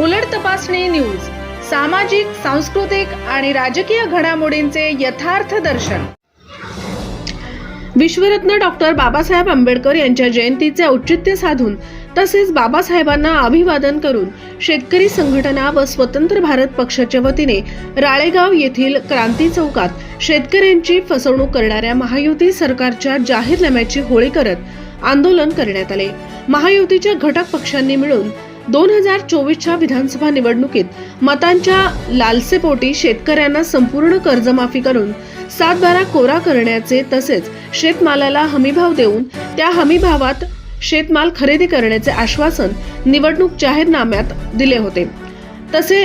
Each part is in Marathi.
उलट तपासणी न्यूज सामाजिक सांस्कृतिक आणि राजकीय घडामोडींचे यथार्थ दर्शन. विश्वरत्न डॉक्टर बाबासाहेब आंबेडकर यांच्या जयंतीचे औचित्य साधून तसेच बाबासाहेबांना अभिवादन करून शेतकरी संघटना व स्वतंत्र भारत पक्षाच्या वतीने राळेगाव येथील क्रांती चौकात शेतकऱ्यांची फसवणूक करणाऱ्या महायुती सरकारच्या जाहीरनाम्याची होळी करत आंदोलन करण्यात आले. महायुतीच्या घटक पक्षांनी मिळून दोन हजार चोवीसच्या विधानसभा निवडणुकीत मतांच्या लालसेपोटी शेतकऱ्यांना संपूर्ण कर्जमाफी करून सात बारा कोरा करण्याचे तसेच शेतमालाला हमीभाव देऊन त्या हमीभावात शेतमाल खरेदी करण्याचे आश्वासन निवडणूक जाहीरनाम्यात दिले होते. तसे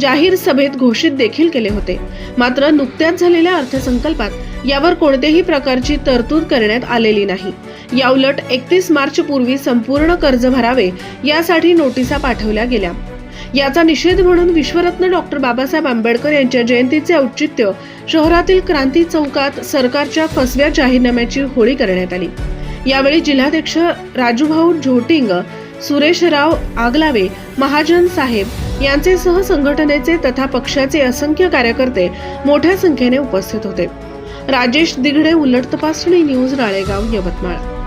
जाहीर सभेत घोषित देखील केले होते. मात्र नुकत्याच झालेल्या अर्थसंकल्पात यावर कोणत्याही प्रकारची तरतूद करण्यात आलेली नाही. याउलट एकतीस मार्च पूर्वी संपूर्ण कर्ज भरावे यासाठी नोटिसा पाठवल्या गेल्या. याचा निषेध म्हणून विश्वरत्न डॉक्टर बाबासाहेब आंबेडकर यांच्या जयंतीचे औचित्य शहरातील क्रांती चौकात सरकारच्या फसव्या जाहीरनाम्याची होळी करण्यात आली. यावेळी जिल्हाध्यक्ष राजूभाऊ झोटिंग सुरेशराव आगलावे महाजन साहेब यांचे सह संघटनेचे तथा पक्षाचे असंख्य कार्यकर्ते मोठ्या संख्येने उपस्थित होते. राजेश दिघडे उलट तपासणी न्यूज राळेगाव यवतमाळ.